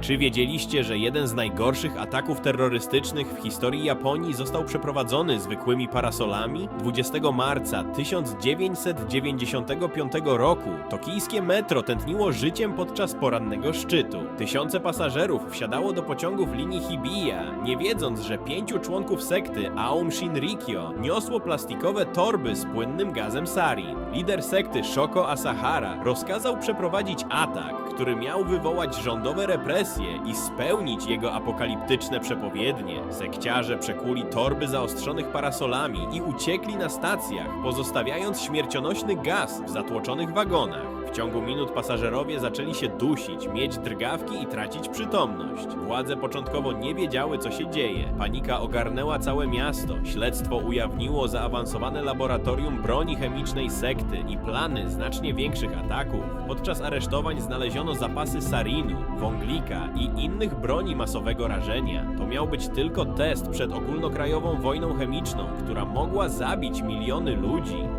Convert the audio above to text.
Czy wiedzieliście, że jeden z najgorszych ataków terrorystycznych w historii Japonii został przeprowadzony zwykłymi parasolami? 20 marca 1995 roku tokijskie metro tętniło życiem podczas porannego szczytu. Tysiące pasażerów wsiadało do pociągów linii Hibiya, nie wiedząc, że pięciu członków sekty Aum Shinrikyo niosło plastikowe torby z płynnym gazem sarin. Lider sekty Shoko Asahara rozkazał przeprowadzić atak, który miał wywołać rządowe represje i spełnić jego apokaliptyczne przepowiednie. Sekciarze przekuli torby zaostrzonych parasolami i uciekli na stacjach, pozostawiając śmiercionośny gaz w zatłoczonych wagonach. W ciągu minut pasażerowie zaczęli się dusić, mieć drgawki i tracić przytomność. Władze początkowo nie wiedziały, co się dzieje. Panika ogarnęła całe miasto. Śledztwo ujawniło zaawansowane laboratorium broni chemicznej sekty i plany znacznie większych ataków. Podczas aresztowań znaleziono zapasy sarinu, wąglika i innych broni masowego rażenia. To miał być tylko test przed ogólnokrajową wojną chemiczną, która mogła zabić miliony ludzi.